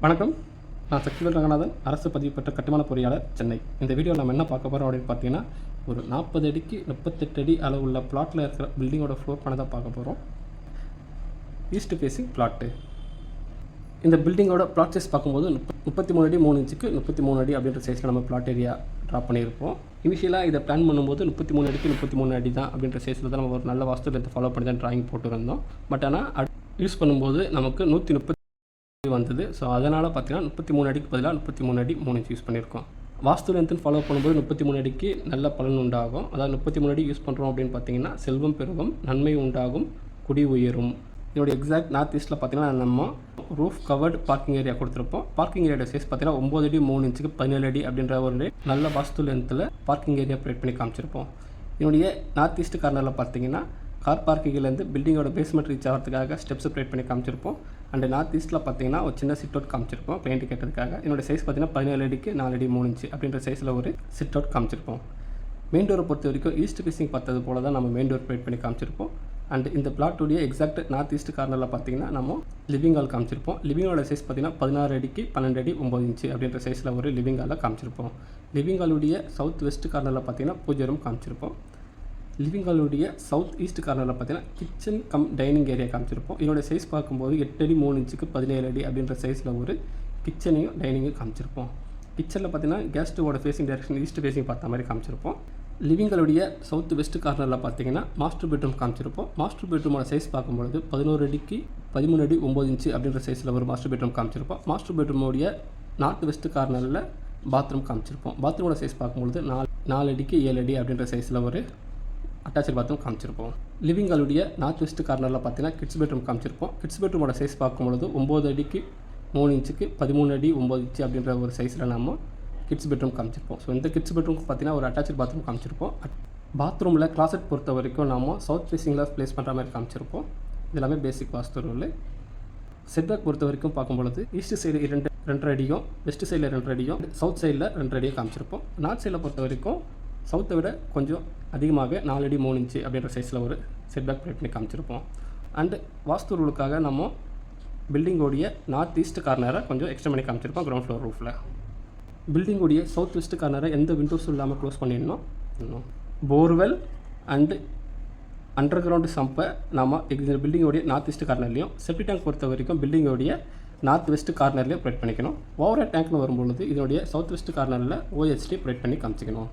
வணக்கம். நான் சக்திவேல் ரங்கநாதன் அரசு பதிவு பெற்ற கட்டுமான பொறியாளர் சென்னை. இந்த வீடியோ நம்ம என்ன பார்க்க போகிறோம் அப்படின்னு பார்த்தீங்கன்னா ஒரு நாற்பது அடிக்கு முப்பத்தெட்டு அடி அளவு உள்ள பிளாட்டில் இருக்கிற பில்டிங்கோட ஃப்ளோர் பண்ண தான் பார்க்க போகிறோம் ஈஸ்ட் ஃபேஸிங் பிளாட்டு இந்த பில்டிங்கோட பிளாட் சைஸ் பார்க்கும்போது முப்ப- முப்பத்தி மூணு அடி மூணு இன்ச்சுக்கு முப்பத்தி மூணு அடி அப்படின்ற சைஸில் நம்ம பிளாட் ஏரியா ட்ரா பண்ணியிருப்போம். இனிஷியலாக இதை பிளான் பண்ணும்போது முப்பத்தி மூணு அடிக்கு முப்பத்தி மூணு அடி தான் அப்படின்ற சைஸில் தான் நம்ம ஒரு நல்ல வாஸ்து ஃபாலோ பண்ணி தான் ட்ராயிங் போட்டுருந்தோம். பட் ஆனால் யூஸ் பண்ணும்போது நமக்கு நூற்றி முப்பத்தி வந்தது. ஸோ அதனால் பார்த்தீங்கன்னா முப்பத்தி மூணு அடிக்கு பதிலாக முப்பத்தி மூணு அடி மூணு இன்ச் யூஸ் பண்ணியிருக்கோம் வாஸ்து லென்த்துன்னு ஃபாலோ பண்ணும்போது முப்பத்தி மூணு அடிக்கு நல்ல பலன் உண்டாகும். அதாவது முப்பத்தி மூணு அடி யூஸ் பண்ணுறோம் அப்படின்னு பார்த்தீங்கன்னா செல்வம் பெருகும் நன்மை உண்டாகும் குடி உயரும். இதோட எக்ஸாக்ட் நார்த் ஈஸ்ட்டில் பார்த்தீங்கன்னா நம்ம ரூஃப் கவர்டு பார்க்கிங் ஏரியா கொடுத்துருப்போம். பார்க்கிங் ஏரியா சைஸ் பார்த்தீங்கன்னா ஒம்பது அடி மூணு இன்ச்சுக்கு பதினேழு அடி அப்படின்ற ஒரு நல்ல வாஸ்து லென்த்தில் பார்க்கிங் ஏரியா ப்ரொவைட் பண்ணி காமிச்சிருப்போம். என்னுடைய நார்த் ஈஸ்ட் கார்னரில் பார்த்தீங்கன்னா கார் பார்க்கிங்லேருந்து பில்டிங்கோட பேஸ்மெண்ட் ரீச் ஆகிறதுக்காக ஸ்டெப்ஸ் ப்ரேட் பண்ணி காமிச்சிருப்போம். அண்ட் நார்த் ஈஸ்ட்டில் பார்த்தீங்கன்னா ஒரு சின்ன சிட் அவுட் காமிச்சிருப்போம் பெயிண்ட் கேட்டதுக்காக. என்னோட சைஸ் பார்த்தீங்கன்னா பதினேழு அடிக்கு நாலு அடி மூணு இன்ச்சு அப்படின்ற சைஸில் ஒரு சிட் அவுட் காமிச்சிருப்போம். மெயின் டோரை பொறுத்த வரைக்கும் ஈஸ்ட் ஃபேஸிங் பார்த்தது போல தான் நம்ம மெயின் டோர் ப்ரேட் பண்ணி காமிச்சிருப்போம். அண்ட் இந்த பிளாட்டுடைய எக்ஸாக்ட் நார்த் ஈஸ்ட் கார்னரில் பார்த்தீங்கன்னா நம்ம லிவிங் ஹால் காமிச்சிருப்போம். லிவிங் ஹாலோட சைஸ் பார்த்தீங்கன்னா பதினாறு அடிக்கு பன்னெண்டு அடி ஒம்பது இன்ச்சு அப்படின்ற சைஸில் ஒரு லிவிங் ஹாலில் காமிச்சிருப்போம். லிவிங் ஹாலுடைய சவுத் வெஸ்ட் கார்னரில் பார்த்தீங்கன்னா பூஜை ரூம் காமிச்சிருப்போம். லிவிங் ஹாலுடைய சவுத் ஈஸ்ட் கார்னரில் பார்த்தீங்கன்னா கிச்சன் கம் டைனிங் ஏரியா காமிச்சிருப்போம். இதோட சைஸ் பார்க்கும்போது எட்டு அடி மூணு இன்ச்சுக்கு பதினேழு அடி அப்படின்ற சைஸில் ஒரு கிச்சனையும் டைனிங்கும் காமிச்சிருப்போம். கிச்சனில் பார்த்தீங்கன்னா கேஸ் ஸ்டவோட ஃபேஸிங் டைரக்ஷன் ஈஸ்ட் ஃபேஸிங் பார்த்த மாதிரி காமிச்சிருப்போம். லிவிங்களுடைய சவுத் வெஸ்ட் கார்னரில் பார்த்தீங்கன்னா மாஸ்டர் பெட்ரூம் காமிச்சிருப்போம். மாஸ்டர் பெட்ரூமோட சைஸ் பார்க்கும்பொழுது பதினோரு அடிக்கு பதிமூணு அடி ஒம்பது இன்ச்சு அப்படின்ற சைஸில் ஒரு மாஸ்டர் பெட்ரூம் காமிச்சிருப்போம். மாஸ்டர் பெட்ரூமோடைய நார்த் வெஸ்ட் கார்னரில் பாத்ரூம் காமிச்சிருப்போம். பாத்ரூமோட சைஸ் பார்க்கும்பொழுது நாலு நாலு அடிக்கு ஏழு அடி அப்படின்ற சைஸில் ஒரு அட்டாச்சு பாத்ரூம் காமிச்சிருப்போம். லிவிங் ஹாலுடைய நார்த் வெஸ்ட் கார்னரில் பார்த்தீங்கன்னா கிட்ஸ் பெட்ரூம் காமிச்சிருப்போம். கிட்ஸ் பெட்ரூமோட சைஸ் பார்க்கும்பொழுது ஒம்பது அடிக்கு மூணு இன்ச்சுக்கு பதிமூணு அடி ஒம்பது இன்ச்சு அப்படின்ற ஒரு சைஸில் நம்ம கிட்ஸ் பெட்ரூம் காமிச்சிருப்போம். ஸோ இந்த கிட்ஸ் பெட்ரூம்க்கு பார்த்தீங்கன்னா ஒரு அட்டாச்சு பாத்ரூம் காமிச்சிருப்போம். பாத்ரூமில் கிளாசட் பொறுத்த வரைக்கும் நாம சவுத் ஃபேஸிங்கில் ப்ளேஸ் பண்ணுற மாதிரி காமிச்சிருப்போம். இது எல்லாமே பேசிக் வாஸ்து ரூல் செட்பேக் பொறுத்த வரைக்கும் பார்க்கும்பொழுது ஈஸ்ட் சைடு இரண்டு ரெண்டரை அடியும் வெஸ்ட் சைடில் ரெண்டரை அடியும் சவுத் சைடில் ரெண்டரை அடியும் காமிச்சிருப்போம். நார்த் சைடில் பொறுத்த வரைக்கும் சவுத்தை விட கொஞ்சம் அதிகமாக நாலு அடி மூணு இன்ச்சு அப்படின்ற சைஸில் ஒரு செட்பேக் ப்ரேட் பண்ணி காமிச்சிருப்போம். அண்டு வாஸ்து ரூலுக்காக நம்ம பில்டிங்கோடைய நார்த் ஈஸ்ட் கார்னரை கொஞ்சம் எக்ஸ்டெண்ட் பண்ணி காமிச்சிருப்போம் கிரவுண்ட் ஃப்ளோர் ரூஃபில் பில்டிங்கோடைய சவுத் வெஸ்ட் கார்னரை எந்த விண்டோஸும் இல்லாமல் க்ளோஸ் பண்ணிடணும். இன்னும் போர்வெல் அண்டு அண்டர் கிரவுண்டு சம்பை நாம் இந்த பில்டிங்கோடைய நார்த் ஈஸ்ட் கார்னர்லையும் செப்டி டேங்க் பொறுத்த வரைக்கும் பில்டிங்கோடைய நார்த் வெஸ்ட் கார்னர்லேயும் ப்ரொவைட் பண்ணிக்கணும். ஓவர் டேங்க்னு வரும்பொழுது இதனுடைய சவுத் வெஸ்ட் கார்னரில் ஓஎஸ்டி ப்ரொவைட் பண்ணி காமிச்சிக்கணும்.